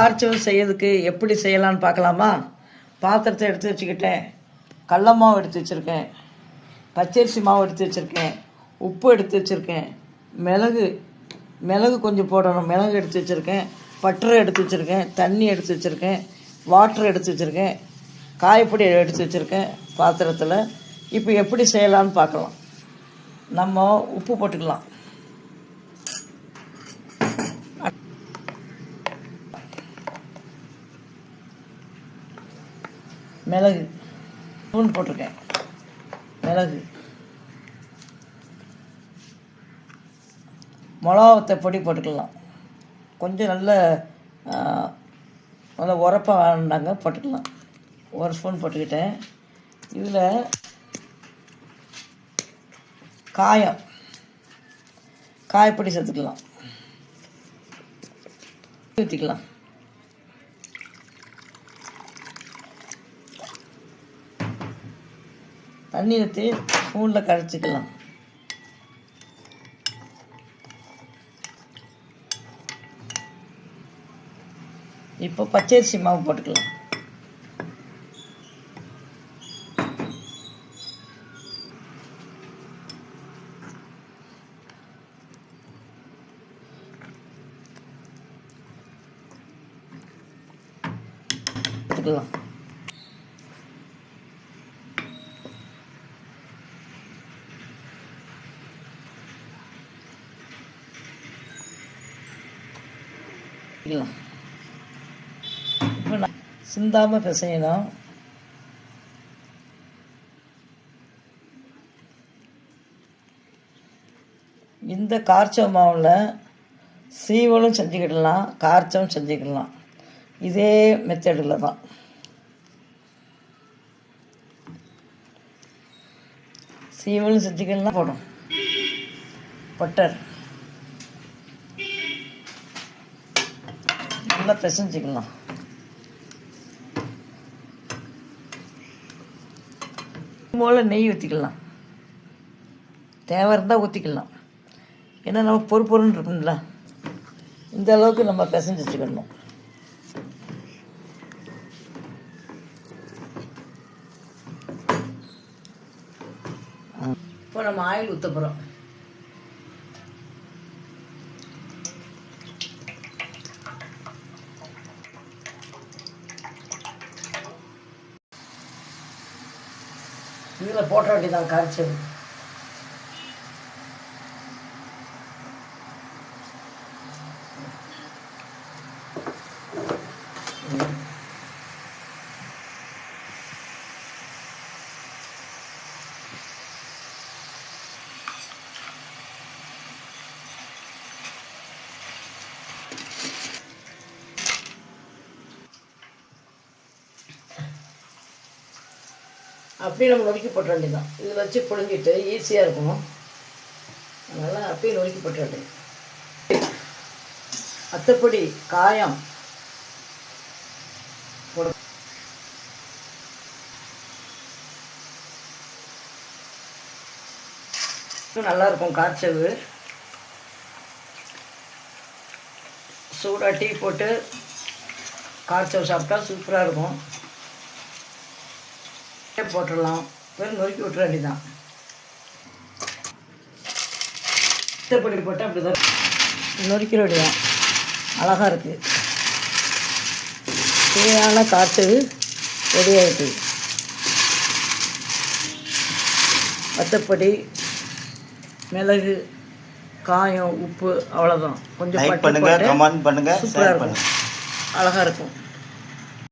கார்ச்சவு செய்யறதுக்கு எப்படி செய்யலான்னு பார்க்கலாமா? பாத்திரத்தை எடுத்து வச்சுக்கிட்டேன். கடல மாவு எடுத்து வச்சுருக்கேன். பச்சரிசி மாவு எடுத்து வச்சுருக்கேன். உப்பு எடுத்து வச்சுருக்கேன். மிளகு மிளகு கொஞ்சம் போடணும். மிளகு எடுத்து வச்சுருக்கேன். பட்டரை எடுத்து வச்சுருக்கேன். தண்ணி எடுத்து வச்சுருக்கேன். வாட்டர் எடுத்து வச்சுருக்கேன். காயப்பொடி எடுத்து வச்சுருக்கேன் பாத்திரத்தில். இப்போ எப்படி செய்யலான்னு பார்க்கலாம். நம்ம உப்பு போட்டுக்கலாம். மிளகு. ஸ்பூன் போட்டிருக்கேன். மிளகு. மிளகாத்த பொடி போட்டுக்கலாம். கொஞ்சம் நல்ல நல்லா நல்ல உரப்பாக வேண்டாங்க போட்டுக்கலாம். ஒரு ஸ்பூன் போட்டுக்கிட்டேன். இதில் காயம். காயப்பொடி சேர்த்துக்கலாம். ஊற்றிக்கலாம். தண்ணி ஊற்றி ஸ்பூனில் கரைச்சிக்கலாம். இப்போ பச்சரிசி மாவு போட்டுக்கலாம். போட்டுக்கலாம். போட்டுக்கலாம் இப்போ நான் சிந்தாமல் பிசையணும் இந்த கார்ச்சோ மாவில் சீவலும் செஞ்சுக்கிடலாம் கார்ச்சவும் செஞ்சுக்கிடலாம். இதே மெத்தடில் தான். சீவலும் செஞ்சுக்கிடலாம் போடும் பட்டர். நல்லா பிசைஞ்சிக்கலாம் போல் நெய் ஊற்றிக்கலாம் தேவை இருந்தால் ஊற்றிக்கலாம் ஏன்னா நம்ம பொறு பொருன்னு இருக்கும்ல. இந்த அளவுக்கு நம்ம பிசைஞ்சு வச்சுக்கணும் இப்போ நம்ம ஆயில் ஊற்ற போகிறோம் இதில் போட்ட வேண்டியதான் கரைச்சது அப்படியே நம்ம நொறுக்கி போட்ட வேண்டியதான் இதில் வச்சு புழுங்கிட்டு ஈஸியாக இருக்கும். அதனால் அப்படியே நொறுக்கி போட்ட வேண்டியது. அத்தப்படி காயம். போட. நல்லா இருக்கும் காய்ச்சவு சூடாக டீ போட்டு காய்ச்சவு சாப்பிட்டா சூப்பராக இருக்கும். போட்டுடலாம். வெறும் நொறுக்கி விட்டுற வேண்டியதான் சித்தப்பொடி போட்டால் அப்படி தான் நொறுக்கிற வேண்டியதான் அழகாக இருக்குது தேவையான காற்று ரெடி ஆகிட்டு வத்தப்பொடி மிளகு காயம் உப்பு அவ்வளோதான் கொஞ்சம் பண்ணுங்க கமெண்ட் பண்ணுங்க சூப்பராக இருக்கும். பண்ணுங்க. அழகாக இருக்கும்.